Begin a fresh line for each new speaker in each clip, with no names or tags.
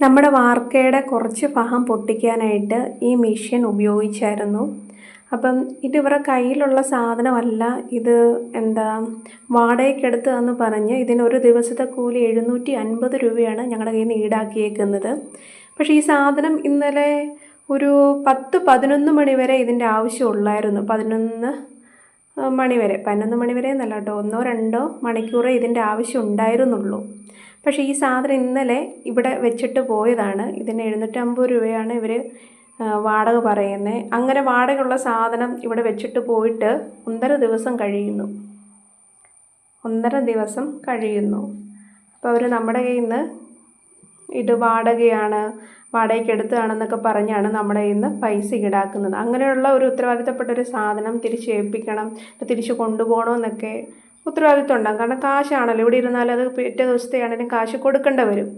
നമ്മുടെ വാർക്കയുടെ കുറച്ച് ഭാഗം പൊട്ടിക്കാനായിട്ട് ഈ മെഷീൻ ഉപയോഗിച്ചായിരുന്നു. അപ്പം ഇത് ഇവരുടെ കയ്യിലുള്ള സാധനമല്ല. ഇത് എന്താ വാടകയ്ക്കെടുത്ത് എന്ന് പറഞ്ഞ് ഇതിനൊരു ദിവസത്തെ കൂലി എഴുന്നൂറ്റി അൻപത് രൂപയാണ് ഞങ്ങളുടെ കയ്യിൽ നിന്ന് ഈടാക്കിയേക്കുന്നത്. പക്ഷേ ഈ സാധനം ഇന്നലെ ഒരു പത്ത് പതിനൊന്ന് മണി വരെ ഇതിന്റെ ആവശ്യമുള്ളായിരുന്നു പതിനൊന്ന് മണി വരെ പതിനൊന്ന് മണി വരെ എന്നല്ല കേട്ടോ ഒന്നോ രണ്ടോ മണിക്കൂറേ ഇതിന്റെ ആവശ്യം ഉണ്ടായിരുന്നുള്ളൂ. പക്ഷേ ഈ സാധനം ഇന്നലെ ഇവിടെ വെച്ചിട്ട് പോയതാണ്. ഇതിന് എഴുന്നൂറ്റമ്പത് രൂപയാണ് ഇവർ വാടക പറയുന്നത് അങ്ങനെ വാടകയുള്ള സാധനം ഇവിടെ വെച്ചിട്ട് പോയിട്ട് ഒന്നര ദിവസം കഴിയുന്നു. ഒന്നര ദിവസം കഴിയുന്നു. അപ്പോൾ അവർ നമ്മുടെ കയ്യിൽ നിന്ന് ഇത് വാടകയാണ് വാടകയ്ക്ക് എടുത്തതാണെന്നൊക്കെ പറഞ്ഞാണ് നമ്മുടെ ഇന്ന് പൈസ ഈടാക്കുന്നത്. അങ്ങനെയുള്ള ഒരു ഉത്തരവാദിത്തപ്പെട്ട ഒരു സാധനം തിരിച്ച് ഏൽപ്പിക്കണം തിരിച്ച് കൊണ്ടുപോകണമെന്നൊക്കെ ഉത്തരവാദിത്വം ഉണ്ടാകും കാരണം കാശാണല്ലോ ഇവിടെ ഇരുന്നാലും അത് പിറ്റേ ദിവസത്തെ ആണെങ്കിലും കാശ് കൊടുക്കേണ്ട വരും.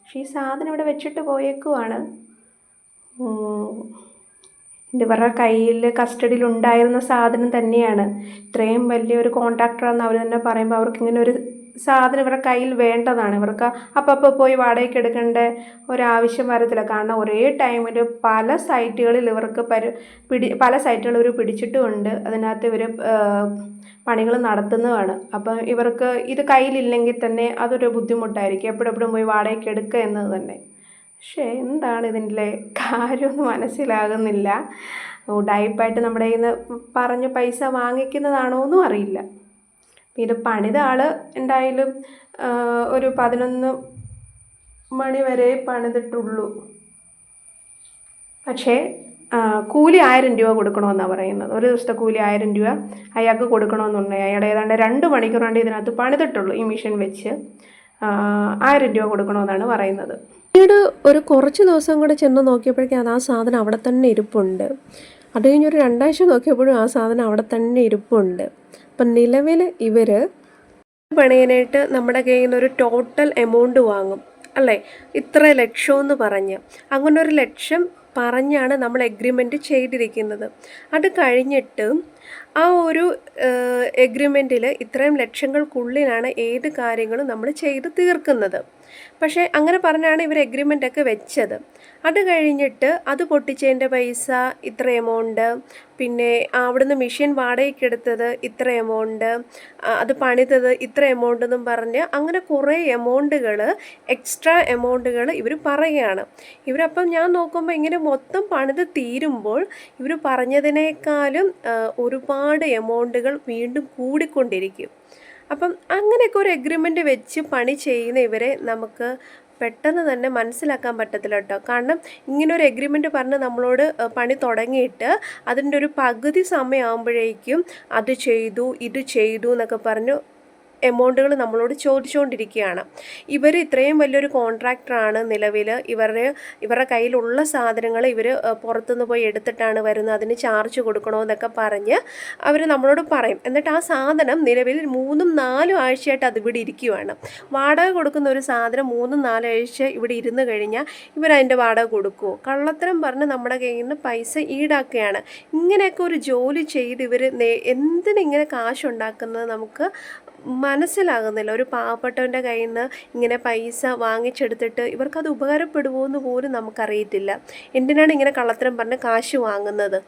പക്ഷേ ഈ സാധനം ഇവിടെ വെച്ചിട്ട് പോയേക്കുവാണ്. ഇവരുടെ കയ്യിൽ കസ്റ്റഡിയിൽ ഉണ്ടായിരുന്ന സാധനം തന്നെയാണ്. ഇത്രയും വലിയൊരു കോൺട്രാക്ടറാണെന്ന് അവർ തന്നെ പറയുമ്പോൾ അവർക്ക് ഇങ്ങനെ ഒരു സാധനം ഇവരുടെ കയ്യിൽ വേണ്ടതാണ്. ഇവർക്ക് അപ്പപ്പോൾ പോയി വാടകയ്ക്ക് എടുക്കേണ്ട ഒരാവശ്യം വരത്തില്ല. കാരണം ഒരേ ടൈമിൽ പല സൈറ്റുകളിൽ ഇവർക്ക് പരി പിടി പല സൈറ്റുകൾ ഇവർ പിടിച്ചിട്ടുമുണ്ട്. അതിനകത്ത് ഇവർ പണികൾ നടത്തുന്നതാണ്. അപ്പം ഇവർക്ക് ഇത് കയ്യിലില്ലെങ്കിൽ തന്നെ അതൊരു ബുദ്ധിമുട്ടായിരിക്കും. എപ്പോഴെപ്പോഴും പോയി വാടകയ്ക്ക് എടുക്കുക എന്നത് തന്നെ. പക്ഷേ എന്താണ് ഇതിന്റെ കാര്യമൊന്നും മനസ്സിലാകുന്നില്ല. ഉടായ്പായിട്ട് നമ്മുടെ കയ്യിൽ നിന്ന് പറഞ്ഞ് പൈസ വാങ്ങിക്കുന്നതാണോ എന്നും അറിയില്ല. ഇത് പണിത ആൾ എന്തായാലും ഒരു പതിനൊന്ന് മണി വരെ പണിതിട്ടുള്ളൂ. പക്ഷേ കൂലി ആയിരം രൂപ കൊടുക്കണമെന്നാണ് പറയുന്നത്. ഒരു ദിവസത്തെ കൂലി ആയിരം രൂപ അയാൾക്ക് കൊടുക്കണമെന്നുണ്ടെങ്കിൽ അയാൾ ഏതാണ്ട് രണ്ട് മണിക്കൂറാണ്ട് ഇതിനകത്ത് പണിതിട്ടുള്ളൂ ഈ മിഷൻ വെച്ച്. ആയിരം രൂപ കൊടുക്കണമെന്നാണ് പറയുന്നത്.
പിന്നീട് ഒരു കുറച്ച് ദിവസം കൂടെ ചെന്ന് നോക്കിയപ്പോഴേക്കും അത് ആ സാധനം അവിടെ തന്നെ ഇരിപ്പുണ്ട്. അത് കഴിഞ്ഞൊരു രണ്ടാഴ്ച നോക്കിയപ്പോഴും ആ സാധനം അവിടെ തന്നെ ഇരിപ്പുണ്ട്. അപ്പം നിലവിൽ ഇവർ പണിയാനായിട്ട് നമ്മുടെ കയ്യിൽ നിന്ന് ഒരു ടോട്ടൽ എമൗണ്ട് വാങ്ങും. അല്ലേ? ഇത്ര ലക്ഷമെന്ന് പറഞ്ഞ്. അങ്ങനെ ഒരു ലക്ഷം പറഞ്ഞാണ് നമ്മൾ എഗ്രിമെന്റ് ചെയ്തിരിക്കുന്നത്. അത് കഴിഞ്ഞിട്ട് ആ ഒരു എഗ്രിമെന്റിൽ ഇത്രയും ലക്ഷങ്ങൾക്കുള്ളിലാണ് ഏത് കാര്യങ്ങളും നമ്മൾ ചെയ്ത് തീർക്കുന്നത്. പക്ഷേ അങ്ങനെ പറഞ്ഞാണ് ഇവർ എഗ്രിമെന്റ് ഒക്കെ വെച്ചത്. അത് കഴിഞ്ഞിട്ട് അത് പൊട്ടിച്ചതിന്റെ പൈസ ഇത്ര എമൗണ്ട് പിന്നെ അവിടുന്ന് മെഷീൻ വാടകയ്ക്ക് എടുത്തത് ഇത്ര എമൗണ്ട് അത് പണിതത് ഇത്ര എമൗണ്ട് എന്നും പറഞ്ഞ് അങ്ങനെ കുറേ എമൗണ്ടുകൾ എക്സ്ട്രാ എമൗണ്ടുകൾ ഇവർ പറയുകയാണ്. ഇവരപ്പം ഞാൻ നോക്കുമ്പോൾ ഇങ്ങനെ മൊത്തം പണിത് തീരുമ്പോൾ ഇവർ പറഞ്ഞതിനേക്കാളും ഒരുപാട് എമൗണ്ടുകൾ വീണ്ടും കൂടിക്കൊണ്ടിരിക്കും. അപ്പം അങ്ങനെയൊക്കെ ഒരു എഗ്രിമെന്റ് വെച്ച് പണി ചെയ്യുന്ന ഇവരെ നമുക്ക് പെട്ടെന്ന് തന്നെ മനസ്സിലാക്കാൻ പറ്റത്തില്ല കേട്ടോ. കാരണം ഇങ്ങനെ ഒരു എഗ്രിമെന്റ് പറഞ്ഞ് നമ്മളോട് പണി തുടങ്ങിയിട്ട് അതിന്റെ ഒരു പകുതി സമയമാകുമ്പോഴേക്കും അത് ചെയ്തു ഇത് ചെയ്തു എന്നൊക്കെ പറഞ്ഞു എമൗണ്ടുകൾ നമ്മളോട് ചോദിച്ചുകൊണ്ടിരിക്കുകയാണ് ഇവർ ഇത്രയും വലിയൊരു കോൺട്രാക്ടറാണ് നിലവിൽ ഇവരുടെ ഇവരുടെ കയ്യിലുള്ള സാധനങ്ങൾ ഇവർ പുറത്തുനിന്ന് പോയി എടുത്തിട്ടാണ് വരുന്നത്. അതിന് ചാർജ് കൊടുക്കണമെന്നൊക്കെ പറഞ്ഞ് അവർ നമ്മളോട് പറയും. എന്നിട്ട് ആ സാധനം നിലവിൽ മൂന്നും നാലും ആഴ്ചയായിട്ട് അത് ഇവിടെ ഇരിക്കുകയാണ് വാടക കൊടുക്കുന്ന ഒരു സാധനം മൂന്നും നാലും ആഴ്ച ഇവിടെ ഇരുന്ന് കഴിഞ്ഞാൽ ഇവരതിന്റെ വാടക കൊടുക്കുമോ കള്ളത്തരം പറഞ്ഞ് നമ്മുടെ കയ്യിൽ നിന്ന് പൈസ ഈടാക്കുകയാണ്. ഇങ്ങനെയൊക്കെ ഒരു ജോലി ചെയ്ത് ഇവർ എന്തിനിങ്ങനെ കാശുണ്ടാക്കുന്നത് നമുക്ക് മനസ്സിലാകുന്നില്ല. ഒരു പാവപ്പെട്ടവന്റെ കയ്യിൽ നിന്ന് ഇങ്ങനെ പൈസ വാങ്ങിച്ചെടുത്തിട്ട് ഇവർക്കത് ഉപകാരപ്പെടുമോ എന്ന് പോലും നമുക്കറിയത്തില്ല. എന്തിനാണ് ഇങ്ങനെ കള്ളത്തരം പറഞ്ഞ് കാശ് വാങ്ങുന്നത്?